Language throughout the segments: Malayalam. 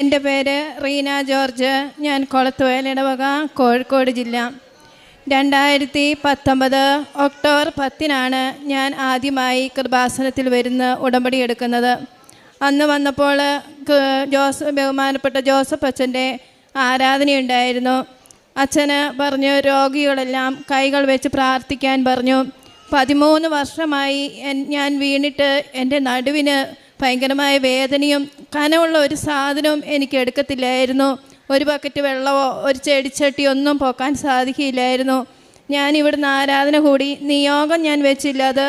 എന്റെ പേര് റീന ജോർജ്. ഞാൻ കൊളത്തുവയൽ ഇടവക കോഴിക്കോട് ജില്ല. രണ്ടായിരത്തി പത്തൊമ്പത് ഒക്ടോബർ പത്തിനാണ് ഞാൻ ആദ്യമായി കൃപാസനത്തിൽ വരുന്ന ഉടമ്പടി എടുക്കുന്നത്. അന്ന് വന്നപ്പോൾ ജോസ് ബഹുമാനപ്പെട്ട ജോസഫ് അച്ഛന്റെ ആരാധനയുണ്ടായിരുന്നു. അച്ഛന് പറഞ്ഞു രോഗികളെല്ലാം കൈകൾ വെച്ച് പ്രാർത്ഥിക്കാൻ പറഞ്ഞു. പതിമൂന്ന് വർഷമായി ഞാൻ വീണിട്ട് എന്റെ നടുവിന് ഭയങ്കരമായ വേദനയും കനമുള്ള ഒരു സാധനവും എനിക്ക് എടുക്കത്തില്ലായിരുന്നു. ഒരു ബക്കറ്റ് വെള്ളമോ ഒരു ചെടിച്ചട്ടിയോ ഒന്നും പോക്കാൻ സാധിക്കില്ലായിരുന്നു ഞാൻ ഇവിടുന്ന് ആരാധന കൂടി. നിയോഗം ഞാൻ വെച്ചില്ല. അത്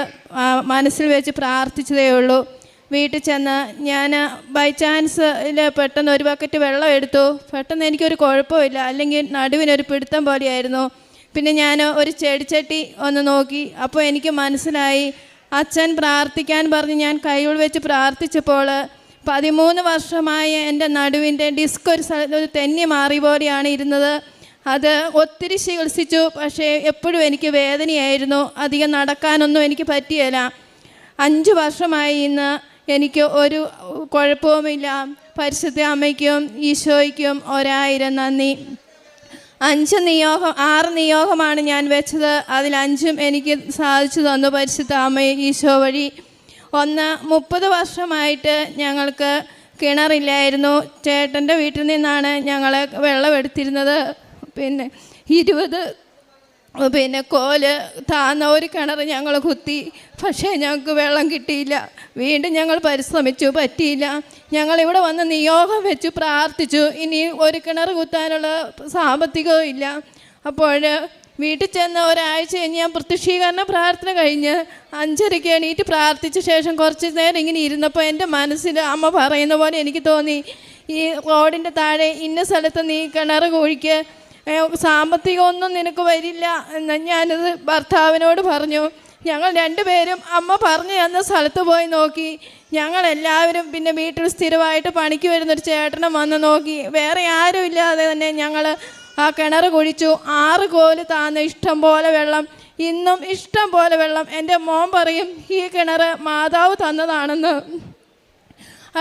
മനസ്സിൽ വെച്ച് പ്രാർത്ഥിച്ചതേ ഉള്ളൂ. വീട്ടിൽ ചെന്ന് ഞാൻ ബൈ ചാൻസ് പെട്ടെന്ന് ഒരു ബക്കറ്റ് വെള്ളം എടുത്തു. പെട്ടെന്ന് എനിക്കൊരു കുഴപ്പമില്ല. അല്ലെങ്കിൽ നടുവിനൊരു പിടുത്തം പോലെയായിരുന്നു. പിന്നെ ഞാൻ ഒരു ചെടിച്ചട്ടി ഒന്ന് നോക്കി. അപ്പോൾ എനിക്ക് മനസ്സിലായി അച്ഛൻ പ്രാർത്ഥിക്കാൻ പറഞ്ഞ് ഞാൻ കൈകൾ വെച്ച് പ്രാർത്ഥിച്ചപ്പോൾ പതിമൂന്ന് വർഷമായ എന്റെ നടുവിന്റെ ഡിസ്ക് ഒരു സ്ഥലത്ത് ഒരു തെന്നി മാറി പോലെയാണ് ഇരുന്നത്. അത് ഒത്തിരി ചികിത്സിച്ചു പക്ഷേ എപ്പോഴും എനിക്ക് വേദനയായിരുന്നു. അധികം നടക്കാനൊന്നും എനിക്ക് പറ്റിയല്ല. അഞ്ച് വർഷമായി ഇന്ന് എനിക്ക് ഒരു കുഴപ്പവുമില്ല. പരിശുദ്ധ അമ്മയ്ക്കും ഈശോയ്ക്കും ഒരായിരം നന്ദി. അഞ്ച് നിയോഗം ആറ് നിയോഗമാണ് ഞാൻ വെച്ചത്. അതിൽ അഞ്ചും എനിക്ക് സാധിച്ചു തന്നു പരിശുദ്ധ അമ്മ ഈശോ വഴി. ഒന്ന് മുപ്പത് വർഷമായിട്ട് ഞങ്ങൾക്ക് കിണറില്ലായിരുന്നു. ചേട്ടന്റെ വീട്ടിൽ നിന്നാണ് ഞങ്ങൾ വെള്ളം എടുത്തിരുന്നത്. പിന്നെ ഇരുപത് പിന്നെ കോൽ താന്ന ഒരു കിണർ ഞങ്ങൾ കുത്തി. പക്ഷേ ഞങ്ങൾക്ക് വെള്ളം കിട്ടിയില്ല. വീണ്ടും ഞങ്ങൾ പരിശ്രമിച്ചു പറ്റിയില്ല. ഞങ്ങളിവിടെ വന്ന് നിയോഗം വെച്ച് പ്രാർത്ഥിച്ചു. ഇനി ഒരു കിണർ കുത്താനുള്ള സാമ്പത്തികവും ഇല്ല. അപ്പോൾ വീട്ടിൽ ചെന്ന ഒരാഴ്ച കഴിഞ്ഞ് ഞാൻ പ്രത്യക്ഷീകരണ പ്രാർത്ഥന കഴിഞ്ഞ് അഞ്ചരയ്ക്ക് എണീറ്റ് പ്രാർത്ഥിച്ച ശേഷം കുറച്ച് നേരം ഇങ്ങനെ ഇരുന്നപ്പോൾ എന്റെ മനസ്സിൽ അമ്മ പറയുന്ന പോലെ എനിക്ക് തോന്നി ഈ റോഡിന്റെ താഴെ ഇന്ന സ്ഥലത്ത് നീ കിണർ കുഴിക്ക്. സാമ്പത്തികമൊന്നും നിനക്ക് വരില്ല എന്ന് ഞാനത് ഭർത്താവിനോട് പറഞ്ഞു. ഞങ്ങൾ രണ്ടുപേരും അമ്മ പറഞ്ഞു തന്ന സ്ഥലത്ത് പോയി നോക്കി. ഞങ്ങളെല്ലാവരും പിന്നെ വീട്ടിൽ സ്ഥിരമായിട്ട് പണിക്ക് വരുന്നൊരു ചേട്ടനും വന്ന് നോക്കി. വേറെ ആരും ഇല്ലാതെ തന്നെ ഞങ്ങൾ ആ കിണർ കുഴിച്ചു. ആറ് കോൽ താന്ന് ഇഷ്ടം പോലെ വെള്ളം. ഇന്നും ഇഷ്ടം പോലെ വെള്ളം. എന്റെ മോൻ പറയും ഈ കിണർ മാതാവ് തന്നതാണെന്ന്.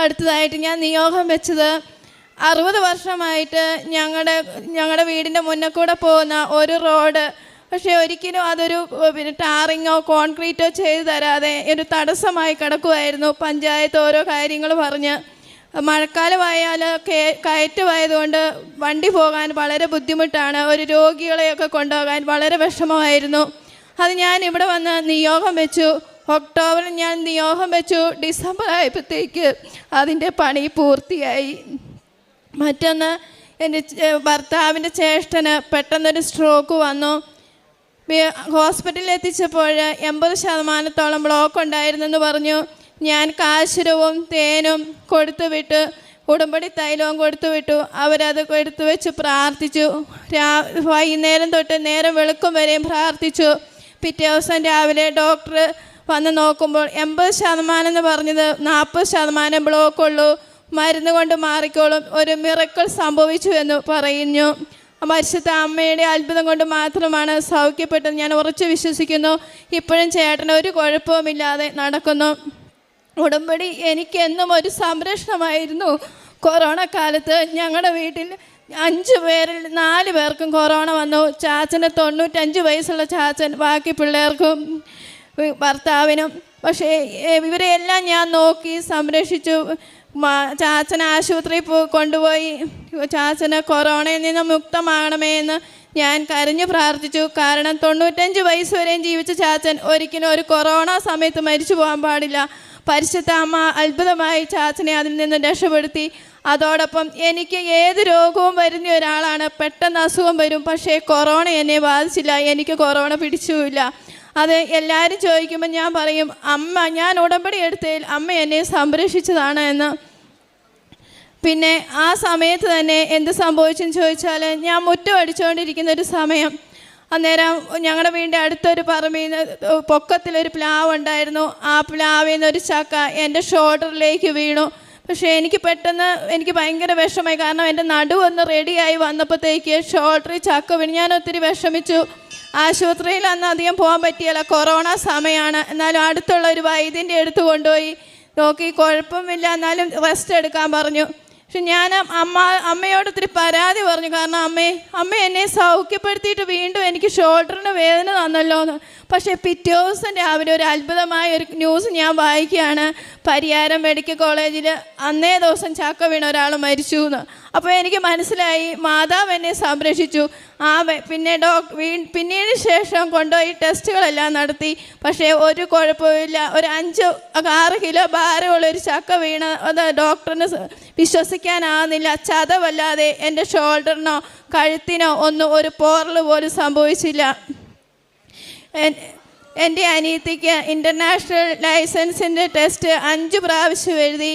അടുത്തതായിട്ട് ഞാൻ നിയോഗം വെച്ചത് അറുപത് വർഷമായിട്ട് ഞങ്ങളുടെ ഞങ്ങളുടെ വീടിന്റെ മുന്നിൽ കൂടെ പോകുന്ന ഒരു റോഡ് പക്ഷേ ഒരിക്കലും അതൊരു പിന്നെ ടാറിങ്ങോ കോൺക്രീറ്റോ ചെയ്തു തരാതെ ഒരു തടസ്സമായി കിടക്കുമായിരുന്നു പഞ്ചായത്ത് ഓരോ കാര്യങ്ങൾ പറഞ്ഞ്. മഴക്കാലമായാൽ കയറ്റമായതുകൊണ്ട് വണ്ടി പോകാൻ വളരെ ബുദ്ധിമുട്ടാണ് ഒരു രോഗികളെയൊക്കെ കൊണ്ടുപോകാൻ വളരെ വിഷമമായിരുന്നു. അത് ഞാൻ ഇവിടെ വന്ന് നിയോഗം വെച്ചു. ഒക്ടോബറിൽ ഞാൻ നിയോഗം വെച്ചു. ഡിസംബർ ആയപ്പോഴത്തേക്ക് അതിന്റെ പണി പൂർത്തിയായി. മറ്റൊന്ന് എന്റെ ഭർത്താവിന്റെ ചേഷ്ടന് പെട്ടെന്നൊരു സ്ട്രോക്ക് വന്നു. ഹോസ്പിറ്റലിൽ എത്തിച്ചപ്പോൾ എൺപത് ശതമാനത്തോളം ബ്ലോക്ക് ഉണ്ടായിരുന്നെന്ന് പറഞ്ഞു. ഞാൻ കാശുരവും തേനും കൊടുത്തു വിട്ട്. ഉടമ്പടി തൈലവും കൊടുത്തു വിട്ടു. അവരത് എടുത്തു വെച്ച് പ്രാർത്ഥിച്ചു. രാ വൈകുന്നേരം തൊട്ട് നേരം വെളുക്കും വരെയും പ്രാർത്ഥിച്ചു. പിറ്റേ ദിവസം രാവിലെ ഡോക്ടർ വന്ന് നോക്കുമ്പോൾ എൺപത് ശതമാനം എന്ന് പറഞ്ഞത് നാൽപ്പത് ശതമാനം ബ്ലോക്ക് ഉള്ളൂ. മരുന്ന് കൊണ്ട് മാറിക്കോളും. ഒരു മിറക്കൾ സംഭവിച്ചു എന്ന് പറയുന്നു. പരിശുദ്ധ അമ്മയുടെ അത്ഭുതം കൊണ്ട് മാത്രമാണ് സൗഖ്യപ്പെട്ടത്. ഞാൻ ഉറച്ചു വിശ്വസിക്കുന്നു. ഇപ്പോഴും ചേട്ടന് ഒരു കുഴപ്പവുമില്ലാതെ നടക്കുന്നു. ഉടമ്പടി എനിക്കെന്നും ഒരു സംരക്ഷണമായിരുന്നു. കൊറോണ കാലത്ത് ഞങ്ങളുടെ വീട്ടിൽ അഞ്ച് പേരിൽ നാല് പേർക്കും കൊറോണ വന്നു. ചാച്ചന് തൊണ്ണൂറ്റഞ്ച് വയസ്സുള്ള ചാച്ചൻ ബാക്കി പിള്ളേർക്കും ഭർത്താവിനും പക്ഷേ ഇവരെ എല്ലാം ഞാൻ നോക്കി സംരക്ഷിച്ചു. ചാച്ചനെ ആശുപത്രിയിൽ പോ കൊണ്ടുപോയി. ചാച്ചന് കൊറോണയിൽ നിന്ന് മുക്തമാകണമേ എന്ന് ഞാൻ കരഞ്ഞു പ്രാർത്ഥിച്ചു. കാരണം തൊണ്ണൂറ്റഞ്ച് വയസ്സ് വരെയും ജീവിച്ച ചാച്ചൻ ഒരിക്കലും ഒരു കൊറോണ സമയത്ത് മരിച്ചു പോകാൻ പാടില്ല. പരിശുദ്ധ അമ്മ അത്ഭുതമായി ചാച്ചനെ അതിൽ നിന്ന് രക്ഷപ്പെടുത്തി. അതോടൊപ്പം എനിക്ക് ഏത് രോഗവും വരുന്ന ഒരാളാണ്. പെട്ടെന്ന് അസുഖം വരും. പക്ഷേ കൊറോണ എന്നെ ബാധിച്ചില്ല. എനിക്ക് കൊറോണ പിടിച്ചുമില്ല. അത് എല്ലാവരും ചോദിക്കുമ്പോൾ ഞാൻ പറയും അമ്മ ഞാൻ ഉടമ്പടി എടുത്തതിൽ അമ്മ എന്നെ സംരക്ഷിച്ചതാണ് എന്ന്. പിന്നെ ആ സമയത്ത് തന്നെ എന്ത് സംഭവിച്ചെന്ന് ചോദിച്ചാൽ ഞാൻ മുറ്റം അടിച്ചുകൊണ്ടിരിക്കുന്ന ഒരു സമയം. അന്നേരം ഞങ്ങളുടെ വീടിന്റെ അടുത്തൊരു പറമ്പിൽ നിന്ന് പൊക്കത്തിലൊരു പ്ലാവ് ഉണ്ടായിരുന്നു. ആ പ്ലാവിൽ നിന്ന് ഒരു ചക്ക എന്റെ ഷോൾഡറിലേക്ക് വീണു. പക്ഷേ എനിക്ക് പെട്ടെന്ന് എനിക്ക് ഭയങ്കര വിഷമമായി. കാരണം എന്റെ നടുവൊന്ന് റെഡിയായി വന്നപ്പോഴത്തേക്ക് ഷോൾഡറിൽ ചക്ക വീണു. ഞാൻ ഒത്തിരി വിഷമിച്ചു. ആശുപത്രിയിൽ അന്ന് അധികം പോകാൻ പറ്റിയല്ല. കൊറോണ സമയമാണ് എന്നാലും അടുത്തുള്ള ഒരു വൈദ്യന്റെ അടുത്ത് കൊണ്ടുപോയി നോക്കി. കുഴപ്പമില്ല. എന്നാലും റെസ്റ്റ് എടുക്കാൻ പറഞ്ഞു. പക്ഷെ ഞാൻ അമ്മ അമ്മയോട് ഒത്തിരി പരാതി പറഞ്ഞു. കാരണം അമ്മേ അമ്മ എന്നെ സൗഖ്യപ്പെടുത്തിയിട്ട് വീണ്ടും എനിക്ക് ഷോൾഡറിന് വേദന തന്നല്ലോ എന്ന്. പക്ഷേ പിറ്റേ ദിവസം രാവിലെ ഒരു അത്ഭുതമായ ഒരു ന്യൂസ് ഞാൻ വായിക്കുകയാണ്. പരിയാരം മെഡിക്കൽ കോളേജിൽ അന്നേ ദിവസം ചാക്ക വീണ ഒരാൾ മരിച്ചു എന്ന്. അപ്പോൾ എനിക്ക് മനസ്സിലായി മാതാവ് എന്നെ സംരക്ഷിച്ചു. ആ പിന്നെ വീ പിന്നീട് ശേഷം കൊണ്ടുപോയി ടെസ്റ്റുകളെല്ലാം നടത്തി. പക്ഷേ ഒരു കുഴപ്പമില്ല ഒരു അഞ്ച് ആറ് കിലോ ഭാരമുള്ള ഒരു ചക്ക വീണ അത് ഡോക്ടറിന് വിശ്വസിക്കാനാവുന്നില്ല. ചതവല്ലാതെ എന്റെ ഷോൾഡറിനോ കഴുത്തിനോ ഒന്നും ഒരു പോറൽ പോലും സംഭവിച്ചില്ല. എന്റെ അനിയത്തിക്ക് ഇന്റർനാഷണൽ ലൈസൻസിന്റെ ടെസ്റ്റ് അഞ്ച് പ്രാവശ്യം എഴുതി.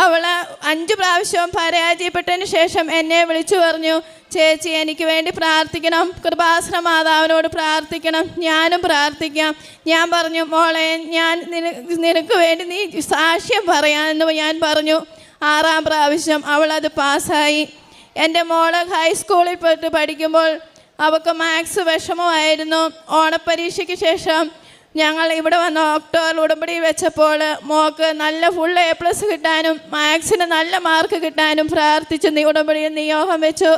അവൾ അഞ്ച് പ്രാവശ്യവും പരാജയപ്പെട്ടതിന് ശേഷം എന്നെ വിളിച്ചു പറഞ്ഞു ചേച്ചി എനിക്ക് വേണ്ടി പ്രാർത്ഥിക്കണം. കൃപാസന മാതാവിനോട് പ്രാർത്ഥിക്കണം. ഞാനും പ്രാർത്ഥിക്കാം. ഞാൻ പറഞ്ഞു മോളെ ഞാൻ നിനക്ക് വേണ്ടി നീ സാക്ഷ്യം പറയാമെന്ന് ഞാൻ പറഞ്ഞു. ആറാം പ്രാവശ്യം അവൾ അത് പാസ്സായി. എന്റെ മോൾ ഹൈസ്കൂളിൽ പോയിട്ട് പഠിക്കുമ്പോൾ അവൾക്ക് മാത്സ് വിഷമമായിരുന്നു. ഓണപ്പരീക്ഷയ്ക്ക് ശേഷം ഞങ്ങൾ ഇവിടെ വന്ന് ഒക്ടോബർ ഉടമ്പടി വെച്ചപ്പോൾ മോക്ക് നല്ല ഫുൾ എ പ്ലസ് കിട്ടാനും മാത്സിന് നല്ല മാർക്ക് കിട്ടാനും പ്രാർത്ഥിച്ചു നീ ഉടമ്പടിയിൽ നിയോഗം വെച്ചു.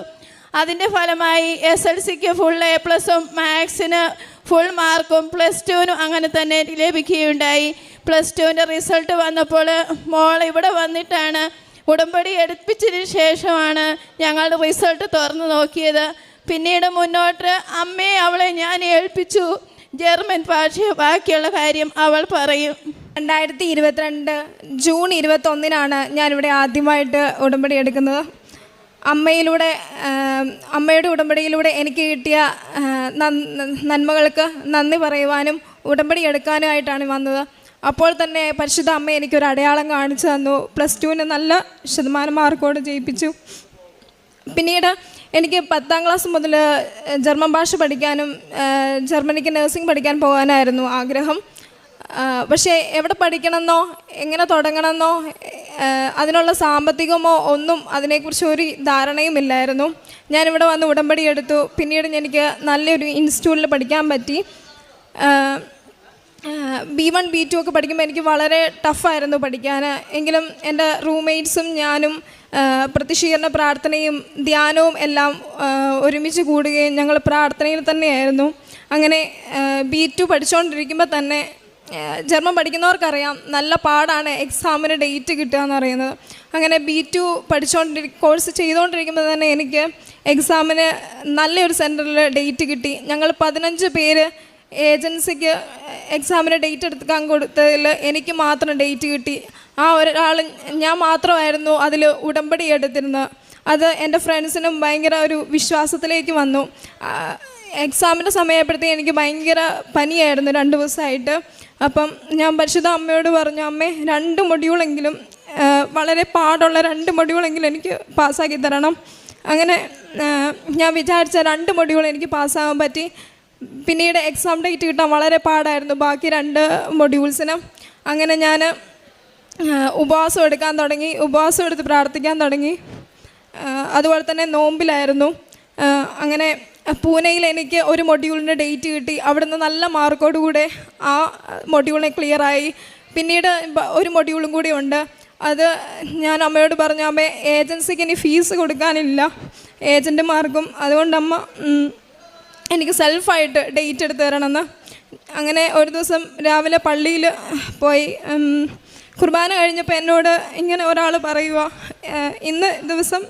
അതിന്റെ ഫലമായി എസ് എൽ സിക്ക് ഫുൾ എ പ്ലസും മാത്സിന് ഫുൾ മാർക്കും പ്ലസ് ടുവിനും അങ്ങനെ തന്നെ ലഭിക്കുകയുണ്ടായി. പ്ലസ് ടുവിന്റെ റിസൾട്ട് വന്നപ്പോൾ മോൾ ഇവിടെ വന്നിട്ടാണ് ഉടമ്പടി എടുപ്പിച്ചതിന് ശേഷമാണ് ഞങ്ങളുടെ റിസൾട്ട് തുറന്നു നോക്കിയത്. പിന്നീട് മുന്നോട്ട് അമ്മയെ അവളെ ഞാൻ ഏൽപ്പിച്ചു. ജർമ്മൻ ഭാഷ ബാക്കിയുള്ള കാര്യം അവൾ പറയും. രണ്ടായിരത്തി ഇരുപത്തിരണ്ട് ജൂൺ ഇരുപത്തൊന്നിനാണ് ഞാനിവിടെ ആദ്യമായിട്ട് ഉടമ്പടി എടുക്കുന്നത്. അമ്മയിലൂടെ അമ്മയുടെ ഉടമ്പടിയിലൂടെ എനിക്ക് കിട്ടിയ നന്മകൾക്ക് നന്ദി പറയുവാനും ഉടമ്പടി എടുക്കാനുമായിട്ടാണ് വന്നത്. അപ്പോൾ തന്നെ പരിശുദ്ധ അമ്മ എനിക്കൊരു അടയാളം കാണിച്ചു തന്നു. പ്ലസ് ടുവിന് നല്ല ശതമാനം മാർക്കോട് ജയിപ്പിച്ചു. പിന്നീട് എനിക്ക് പത്താം ക്ലാസ് മുതൽ ജർമ്മൻ ഭാഷ പഠിക്കാനും ജർമ്മനിക്ക് നഴ്സിംഗ് പഠിക്കാൻ പോകാനായിരുന്നു ആഗ്രഹം. പക്ഷേ എവിടെ പഠിക്കണമെന്നോ എങ്ങനെ തുടങ്ങണമെന്നോ അതിനുള്ള സാമ്പത്തികമോ ഒന്നും അതിനെക്കുറിച്ച് ഒരു ധാരണയും ഇല്ലായിരുന്നു. ഞാനിവിടെ വന്ന് ഉടമ്പടി എടുത്തു. പിന്നീട് എനിക്ക് നല്ലൊരു ഇൻസ്റ്റിറ്റ്യൂട്ടിൽ പഠിക്കാൻ പറ്റി. ബി വൺ ബി ടു ഒക്കെ പഠിക്കുമ്പോൾ എനിക്ക് വളരെ ടഫായിരുന്നു പഠിക്കാൻ. എങ്കിലും എന്റെ റൂംമേറ്റ്സും ഞാനും പ്രതിഷീകരണ പ്രാർത്ഥനയും ധ്യാനവും എല്ലാം ഒരുമിച്ച് കൂടുകയും ഞങ്ങൾ പ്രാർത്ഥനയിൽ തന്നെയായിരുന്നു. അങ്ങനെ ബി ടു പഠിച്ചുകൊണ്ടിരിക്കുമ്പോൾ തന്നെ ജർമ്മൻ പഠിക്കുന്നവർക്കറിയാം നല്ല പാടാണ് എക്സാമിന് ഡേറ്റ് കിട്ടുക എന്ന് പറയുന്നത്. അങ്ങനെ ബി ടു പഠിച്ചുകൊണ്ടിരി കോഴ്സ് ചെയ്തുകൊണ്ടിരിക്കുമ്പോൾ തന്നെ എനിക്ക് എക്സാമിന് നല്ലൊരു സെന്ററിൽ ഡേറ്റ് കിട്ടി. ഞങ്ങൾ പതിനഞ്ച് പേര് ഏജൻസിക്ക് എക്സാമിന് ഡേറ്റ് എടുക്കാൻ കൊടുത്തതിൽ എനിക്ക് മാത്രം ഡേറ്റ് കിട്ടി. ആ ഒരാൾ ഞാൻ മാത്രമായിരുന്നു അതിൽ ഉടമ്പടി എടുത്തിരുന്നത്. അത് എന്റെ ഫ്രണ്ട്സിനും ഭയങ്കര ഒരു വിശ്വാസത്തിലേക്ക് വന്നു. എക്സാമിന്റെ സമയപ്പോഴത്തേക്ക് എനിക്ക് ഭയങ്കര പനിയായിരുന്നു രണ്ട് ദിവസമായിട്ട്. അപ്പം ഞാൻ പരിശുദ്ധ അമ്മയോട് പറഞ്ഞു അമ്മേ രണ്ട് മൊഡ്യൂളെങ്കിലും വളരെ പാടുള്ള രണ്ട് മൊഡ്യൂളെങ്കിലും എനിക്ക് പാസ്സാക്കി തരണം. അങ്ങനെ ഞാൻ വിചാരിച്ച രണ്ട് മൊഡ്യൂൾ എനിക്ക് പാസ്സാകാൻ പറ്റി. പിന്നീട് എക്സാം ഡേറ്റ് കിട്ടാൻ വളരെ പാടായിരുന്നു. ബാക്കി രണ്ട് മൊഡ്യൂൾസിന് അങ്ങനെ ഞാൻ ഉപവാസം എടുക്കാൻ തുടങ്ങി. ഉപവാസം എടുത്ത് പ്രാർത്ഥിക്കാൻ തുടങ്ങി. അതുപോലെ തന്നെ നോമ്പിലായിരുന്നു. അങ്ങനെ പൂനെയിൽ എനിക്ക് ഒരു മൊഡ്യൂളിന്റെ ഡേറ്റ് കിട്ടി. അവിടുന്ന് നല്ല മാർക്കോടുകൂടെ ആ മൊഡ്യൂളിനെ ക്ലിയറായി പിന്നീട് ഒരു മൊഡ്യൂളും കൂടി ഉണ്ട്. അത് ഞാൻ അമ്മയോട് പറഞ്ഞു അമ്മ ഏജൻസിക്ക് ഇനി ഫീസ് കൊടുക്കാനില്ല. ഏജന്റുമാർക്കും അതുകൊണ്ട് അമ്മ എനിക്ക് സെൽഫായിട്ട് ഡേറ്റ് എടുത്ത് തരണമെന്ന്. അങ്ങനെ ഒരു ദിവസം രാവിലെ പള്ളിയിൽ പോയി കുർബാന കഴിഞ്ഞപ്പോൾ എന്നോട് ഇങ്ങനെ ഒരാൾ പറയുക ഇന്ന് ദിവസം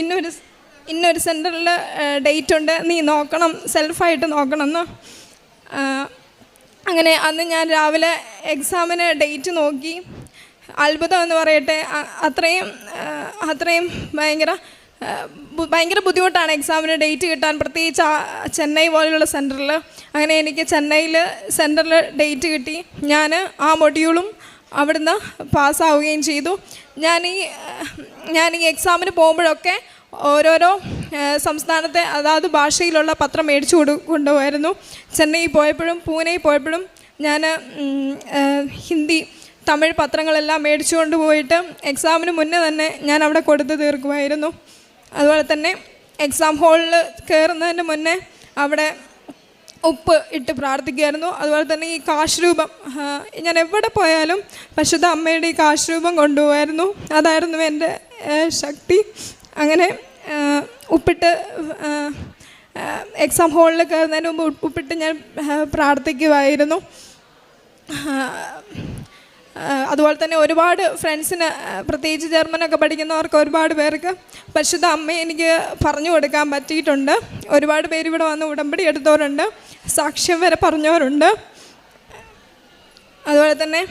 ഇന്നൊരു ഇന്നൊരു സെന്ററിൽ ഡേറ്റ് ഉണ്ട് നീ നോക്കണം സെൽഫായിട്ട് നോക്കണമെന്ന്. അങ്ങനെ അന്ന് ഞാൻ രാവിലെ എക്സാമിന് ഡേറ്റ് നോക്കി. അത്ഭുതം എന്ന് പറയട്ടെ അത്രയും അത്രയും ഭയങ്കര ഭയങ്കര ബുദ്ധിമുട്ടാണ് എക്സാമിന് ഡേറ്റ് കിട്ടാൻ. പ്രത്യേകിച്ച് ചെന്നൈ പോലെയുള്ള സെന്ററിൽ അങ്ങനെ എനിക്ക് ചെന്നൈയിൽ സെന്ററിൽ ഡേറ്റ് കിട്ടി. ഞാൻ ആ മൊഡ്യൂളും അവിടുന്ന് പാസ്സാവുകയും ചെയ്തു. ഞാൻ ഈ ഞാൻ ഈ എക്സാമിന് പോകുമ്പോഴൊക്കെ ഓരോരോ സംസ്ഥാനത്തെ അതാത് ഭാഷയിലുള്ള പത്രം മേടിച്ചു കൊടു കൊണ്ടുപോയിരുന്നു ചെന്നൈ പോയപ്പോഴും പൂനെ പോയപ്പോഴും ഞാൻ ഹിന്ദി തമിഴ് പത്രങ്ങളെല്ലാം മേടിച്ചുകൊണ്ട് പോയിട്ട് എക്സാമിന് മുന്നേ തന്നെ ഞാൻ അവിടെ കൊടുത്തു തീർക്കുമായിരുന്നു. അതുപോലെ തന്നെ എക്സാം ഹാളിൽ കയറുന്നതിന് മുന്നേ അവിടെ ഉപ്പ് ഇട്ട് പ്രാർത്ഥിക്കുമായിരുന്നു അതുപോലെ തന്നെ ഈ കാശ്രൂപം ഞാൻ എവിടെ പോയാലും പശുദ്ധ അമ്മയുടെ ഈ കാശ്രൂപം കൊണ്ടുപോകായിരുന്നു അതായിരുന്നു എന്റെ ശക്തി. അങ്ങനെ ഉപ്പിട്ട് എക്സാം ഹാളിൽ കയറുന്നതിന് മുമ്പ് ഉപ്പ് ഉപ്പിട്ട് ഞാൻ പ്രാർത്ഥിക്കുമായിരുന്നു അതുപോലെ തന്നെ ഒരുപാട് ഫ്രണ്ട്സിന് പ്രത്യേകിച്ച് ജർമ്മനൊക്കെ പഠിക്കുന്നവർക്ക് ഒരുപാട് പേർക്ക് പരിശുദ്ധ അമ്മയെ എനിക്ക് പറഞ്ഞു കൊടുക്കാൻ പറ്റിയിട്ടുണ്ട്. ഒരുപാട് പേര് ഇവിടെ വന്ന് ഉടമ്പടി എടുത്തവരുണ്ട്. സാക്ഷ്യം വരെ പറഞ്ഞവരുണ്ട്. അതുപോലെ തന്നെ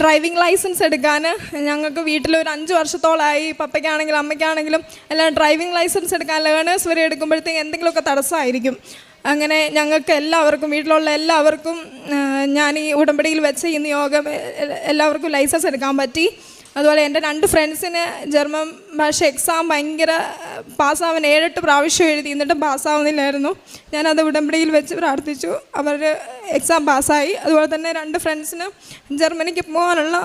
ഡ്രൈവിംഗ് ലൈസൻസ് എടുക്കാൻ ഞങ്ങൾക്ക് വീട്ടിൽ ഒരു അഞ്ച് വർഷത്തോളമായി പപ്പയ്ക്കാണെങ്കിലും അമ്മയ്ക്കാണെങ്കിലും എല്ലാം ഡ്രൈവിംഗ് ലൈസൻസ് എടുക്കാൻ ലേണേഴ്സ് വരെ എടുക്കുമ്പോഴത്തേക്ക് എന്തെങ്കിലുമൊക്കെ തടസ്സമായിരിക്കും. അങ്ങനെ ഞങ്ങൾക്ക് എല്ലാവർക്കും വീട്ടിലുള്ള എല്ലാവർക്കും ഞാൻ ഈ ഉടമ്പടിയിൽ വെച്ച് ഈ യോഗം എല്ലാവർക്കും ലൈസൻസ് എടുക്കാൻ പറ്റി. അതുപോലെ എന്റെ രണ്ട് ഫ്രണ്ട്സിന് ജർമ്മൻ ഭാഷ എക്സാം ഭയങ്കര പാസ്സാവാൻ ഏഴെട്ട് പ്രാവശ്യം എഴുതി എന്നിട്ടും പാസ്സാവുന്നില്ലായിരുന്നു ഞാനത് ഉടമ്പടിയിൽ വെച്ച് പ്രാർത്ഥിച്ചു. അവർ എക്സാം പാസ്സായി അതുപോലെ തന്നെ രണ്ട് ഫ്രണ്ട്സിന് ജർമ്മനിക്ക് പോകാനുള്ള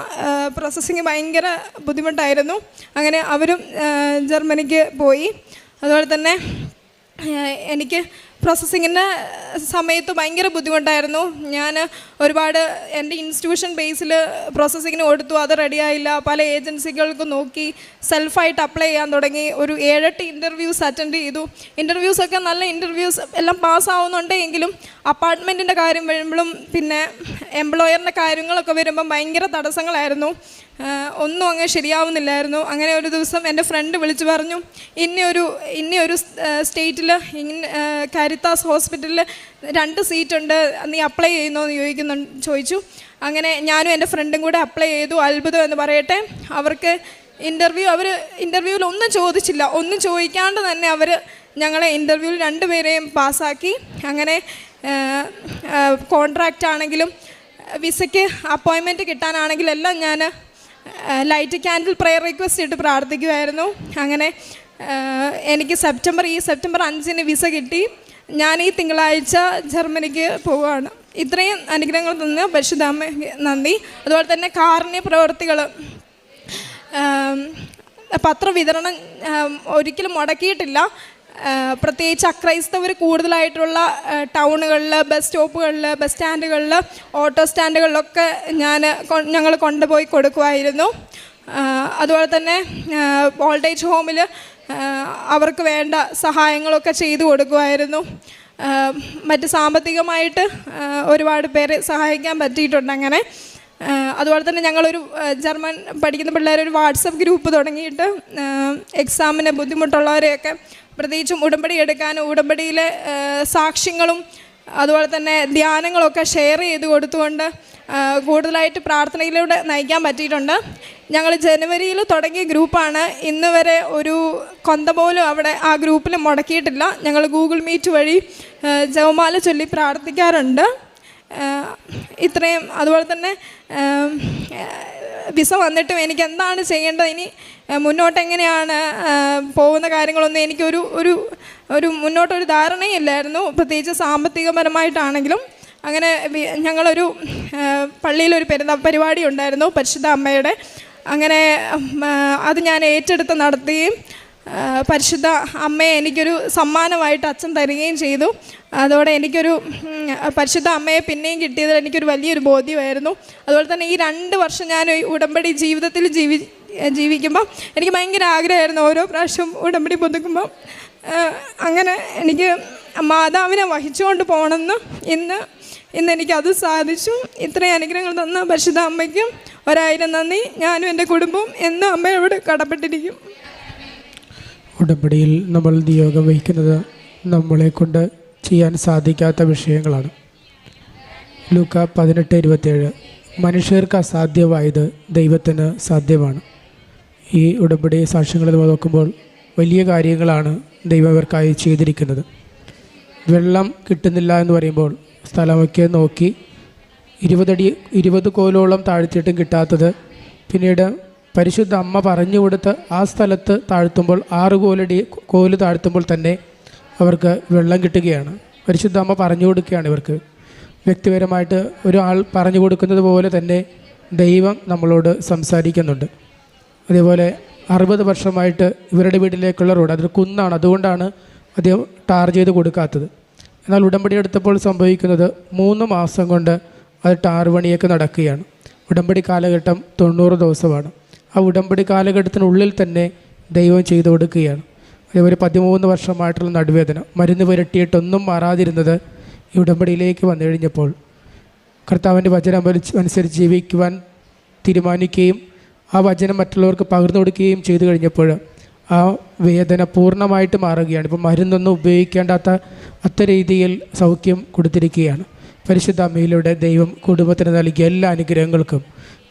പ്രോസസ്സിങ് ഭയങ്കര ബുദ്ധിമുട്ടായിരുന്നു. അങ്ങനെ അവരും ജർമ്മനിക്ക് പോയി. അതുപോലെ തന്നെ എനിക്ക് പ്രോസസ്സിങ്ങിന്റെ സമയത്ത് ഭയങ്കര ബുദ്ധിമുട്ടായിരുന്നു. ഞാൻ ഒരുപാട് എന്റെ ഇൻസ്റ്റിറ്റ്യൂഷൻ ബേസിൽ പ്രോസസ്സിങ്ങിന് കൊടുത്തു. അത് റെഡിയായില്ല പല ഏജൻസികൾക്ക് നോക്കി സെൽഫായിട്ട് അപ്ലൈ ചെയ്യാൻ തുടങ്ങി. ഒരു ഏഴെട്ട് ഇന്റർവ്യൂസ് അറ്റൻഡ് ചെയ്തു. ഇന്റർവ്യൂസൊക്കെ നല്ല ഇന്റർവ്യൂസ് എല്ലാം പാസ്സാവുന്നുണ്ട് എങ്കിലും അപ്പാർട്ട്മെന്റിന്റെ കാര്യം വരുമ്പോഴും പിന്നെ എംപ്ലോയറിന്റെ കാര്യങ്ങളൊക്കെ വരുമ്പം ഭയങ്കര തടസ്സങ്ങളായിരുന്നു. ഒന്നും അങ്ങ് ശരിയാവുന്നില്ലായിരുന്നു. അങ്ങനെ ഒരു ദിവസം എന്റെ ഫ്രണ്ട് വിളിച്ചു പറഞ്ഞു ഇന്നൊരു ഇന്നൊരു സ്റ്റേറ്റിൽ ഇങ്ങനെ കാരിത്താസ് ഹോസ്പിറ്റലിൽ രണ്ട് സീറ്റ് ഉണ്ട് നീ അപ്ലൈ ചെയ്യുന്നോ എന്ന് ചോദിക്കുന്നു ചോദിച്ചു. അങ്ങനെ ഞാനും എന്റെ ഫ്രണ്ടും കൂടെ അപ്ലൈ ചെയ്തു. അത്ഭുതം എന്ന് പറയട്ടെ. അവർക്ക് ഇന്റർവ്യൂ അവർ ഇന്റർവ്യൂവിൽ ഒന്നും ചോദിച്ചില്ല. ഒന്നും ചോദിക്കാണ്ട് തന്നെ അവർ ഞങ്ങളെ ഇന്റർവ്യൂവിൽ രണ്ടുപേരെയും പാസ്സാക്കി. അങ്ങനെ കോൺട്രാക്റ്റ് ആണെങ്കിലും വിസയ്ക്ക് അപ്പോയിൻമെന്റ് കിട്ടാനാണെങ്കിലെല്ലാം ഞാൻ ലൈറ്റ് ക്യാൻഡിൽ പ്രെയർ റിക്വസ്റ്റ് ഇട്ട് പ്രാർത്ഥിക്കുമായിരുന്നു അങ്ങനെ എനിക്ക് സെപ്റ്റംബർ ഈ സെപ്റ്റംബർ അഞ്ചിന് വിസ കിട്ടി. ഞാൻ ഈ തിങ്കളാഴ്ച ജർമ്മനിക്ക് പോവുകയാണ്. ഇത്രയും അനുഗ്രഹങ്ങൾ തന്ന പരിശുദ്ധാമ്മ നന്ദി. അതുപോലെ തന്നെ കാരുണ്യ പ്രവർത്തികൾ പത്രവിതരണം ഒരിക്കലും മുടക്കിയിട്ടില്ല. പ്രത്യേകിച്ച് അക്രൈസ്തവർ കൂടുതലായിട്ടുള്ള ടൗണുകളിൽ ബസ് സ്റ്റോപ്പുകളിൽ ബസ് സ്റ്റാൻഡുകളിൽ ഓട്ടോ സ്റ്റാൻഡുകളിലൊക്കെ ഞാൻ ഞങ്ങൾ കൊണ്ടുപോയി കൊടുക്കുമായിരുന്നു അതുപോലെ തന്നെ ഓൾഡ് ഹോമിൽ അവർക്ക് വേണ്ട സഹായങ്ങളൊക്കെ ചെയ്തു കൊടുക്കുമായിരുന്നു. മറ്റ് സാമ്പത്തികമായിട്ട് ഒരുപാട് പേരെ സഹായിക്കാൻ പറ്റിയിട്ടുണ്ട് അങ്ങനെ. അതുപോലെ തന്നെ ഞങ്ങളൊരു ജർമ്മൻ പഠിക്കുന്ന പിള്ളേരൊരു വാട്സപ്പ് ഗ്രൂപ്പ് തുടങ്ങിയിട്ട് എക്സാമിന് ബുദ്ധിമുട്ടുള്ളവരെയൊക്കെ പ്രത്യേകിച്ചും ഉടമ്പടി എടുക്കാനും ഉടമ്പടിയിലെ സാക്ഷ്യങ്ങളും അതുപോലെ തന്നെ ധ്യാനങ്ങളൊക്കെ ഷെയർ ചെയ്ത് കൊടുത്തുകൊണ്ട് കൂടുതലായിട്ട് പ്രാർത്ഥനയിലൂടെ നയിക്കാൻ പറ്റിയിട്ടുണ്ട്. ഞങ്ങൾ ജനുവരിയിൽ തുടങ്ങിയ ഗ്രൂപ്പാണ്. ഇന്ന് വരെ ഒരു കൊന്ത പോലും അവിടെ ആ ഗ്രൂപ്പിൽ മുടക്കിയിട്ടില്ല. ഞങ്ങൾ ഗൂഗിൾ മീറ്റ് വഴി ജവമാല ചൊല്ലി പ്രാർത്ഥിക്കാറുണ്ട്. ഇത്രയും അതുപോലെ തന്നെ വിസ വന്നിട്ടും എനിക്ക് എന്താണ് ചെയ്യേണ്ടത്? ഇനി മുന്നോട്ട് എങ്ങനെയാണ് പോകുന്ന കാര്യങ്ങളൊന്നും എനിക്കൊരു ഒരു ഒരു മുന്നോട്ടൊരു ധാരണയില്ലായിരുന്നു. പ്രത്യേകിച്ച് സാമ്പത്തികപരമായിട്ടാണെങ്കിലും. അങ്ങനെ ഞങ്ങളൊരു പള്ളിയിലൊരു പെരുന്നാൾ പരിപാടി ഉണ്ടായിരുന്നു പരിശുദ്ധ അമ്മയുടെ. അങ്ങനെ അത് ഞാൻ ഏറ്റെടുത്ത് നടത്തുകയും പരിശുദ്ധ അമ്മയെ എനിക്കൊരു സമ്മാനമായിട്ട് അച്ഛൻ തരികയും ചെയ്തു. അതോടെ എനിക്കൊരു പരിശുദ്ധ അമ്മയെ പിന്നെയും കിട്ടിയതിൽ എനിക്കൊരു വലിയൊരു ബോധ്യമായിരുന്നു. അതുപോലെ തന്നെ ഈ രണ്ട് വർഷം ഞാൻ ഉടമ്പടി ജീവിതത്തിൽ ജീവി ജീവിക്കുമ്പോൾ എനിക്ക് ഭയങ്കര ആഗ്രഹമായിരുന്നു. ഓരോ പ്രാവശ്യം ഉടമ്പടി പുതുക്കുമ്പോൾ അങ്ങനെ എനിക്ക് മാതാവിനെ വഹിച്ചുകൊണ്ട് പോകണമെന്ന് ഇന്ന് ഇന്ന് എനിക്കത് സാധിച്ചു. ഇത്രയും അനുഗ്രഹങ്ങൾ തന്ന പരിശുദ്ധ അമ്മയ്ക്കും ഒരായിരം നന്ദി. ഞാനും എന്റെ കുടുംബവും എന്നും അമ്മയോട് കടപ്പെട്ടിരിക്കും. ഉടമ്പടിയിൽ നമ്മൾ നിയോഗം വഹിക്കുന്നത് നമ്മളെ കൊണ്ട് ചെയ്യാൻ സാധിക്കാത്ത വിഷയങ്ങളാണ്. ലൂക്ക പതിനെട്ട് ഇരുപത്തേഴ് മനുഷ്യർക്ക് അസാധ്യമായത് ദൈവത്തിന് സാധ്യമാണ്. ഈ ഉടമ്പടി സാക്ഷ്യങ്ങളിൽ നോക്കുമ്പോൾ വലിയ കാര്യങ്ങളാണ് ദൈവം ഇവർക്കായി ചെയ്തിരിക്കുന്നത്. വെള്ളം കിട്ടുന്നില്ല എന്ന് പറയുമ്പോൾ സ്ഥലമൊക്കെ നോക്കി ഇരുപതടി ഇരുപത് കോലോളം താഴ്ത്തിയിട്ടും കിട്ടാത്തത്. പിന്നീട് പരിശുദ്ധ അമ്മ പറഞ്ഞു കൊടുത്ത് ആ സ്ഥലത്ത് താഴ്ത്തുമ്പോൾ ആറ് കോലടി കോൽ താഴ്ത്തുമ്പോൾ തന്നെ അവർക്ക് വെള്ളം കിട്ടുകയാണ്. പരിശുദ്ധ അമ്മ പറഞ്ഞു കൊടുക്കുകയാണ് ഇവർക്ക്. വ്യക്തിപരമായിട്ട് ഒരാൾ പറഞ്ഞു കൊടുക്കുന്നത് പോലെ തന്നെ ദൈവം നമ്മളോട് സംസാരിക്കുന്നുണ്ട്. അതേപോലെ അറുപത് വർഷമായിട്ട് ഇവരുടെ വീട്ടിലേക്കുള്ള റോഡ് അതൊരു കുന്നാണ്. അതുകൊണ്ടാണ് അധികം ടാർ ചെയ്ത് കൊടുക്കാത്തത്. എന്നാൽ ഉടമ്പടി എടുത്തപ്പോൾ സംഭവിക്കുന്നത് മൂന്ന് മാസം കൊണ്ട് അത് ടാർ പണിയൊക്കെ നടക്കുകയാണ്. ഉടമ്പടി കാലഘട്ടം തൊണ്ണൂറ് ദിവസമാണ്. ആ ഉടമ്പടി കാലഘട്ടത്തിനുള്ളിൽ തന്നെ ദൈവം ചെയ്തു കൊടുക്കുകയാണ്. അതേപോലെ പതിമൂന്ന് വർഷമായിട്ടുള്ള നടുവേദന. മരുന്ന് പുരട്ടിയിട്ടൊന്നും മാറാതിരുന്നത് ഈ ഉടമ്പടിയിലേക്ക് വന്നു കഴിഞ്ഞപ്പോൾ കർത്താവിന്റെ വചനം അനുസരിച്ച് ജീവിക്കുവാൻ തീരുമാനിക്കുകയും ആ വചനം മറ്റുള്ളവർക്ക് പകർന്നു കൊടുക്കുകയും ചെയ്തു കഴിഞ്ഞപ്പോൾ ആ വേദന പൂർണമായിട്ട് മാറുകയാണ്. ഇപ്പം മരുന്നൊന്നും ഉപയോഗിക്കേണ്ടാത്ത അത്ത രീതിയിൽ സൗഖ്യം കൊടുത്തിരിക്കുകയാണ്. പരിശുദ്ധ അമ്മയിലൂടെ ദൈവം കുടുംബത്തിന് നൽകിയ എല്ലാ അനുഗ്രഹങ്ങൾക്കും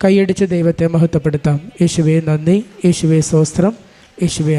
കൈയടിച്ച് ദൈവത്തെ മഹത്വപ്പെടുത്താം. യേശുവെ നന്ദി. യേശുവെ സ്വസ്ത്രം യേശുവെ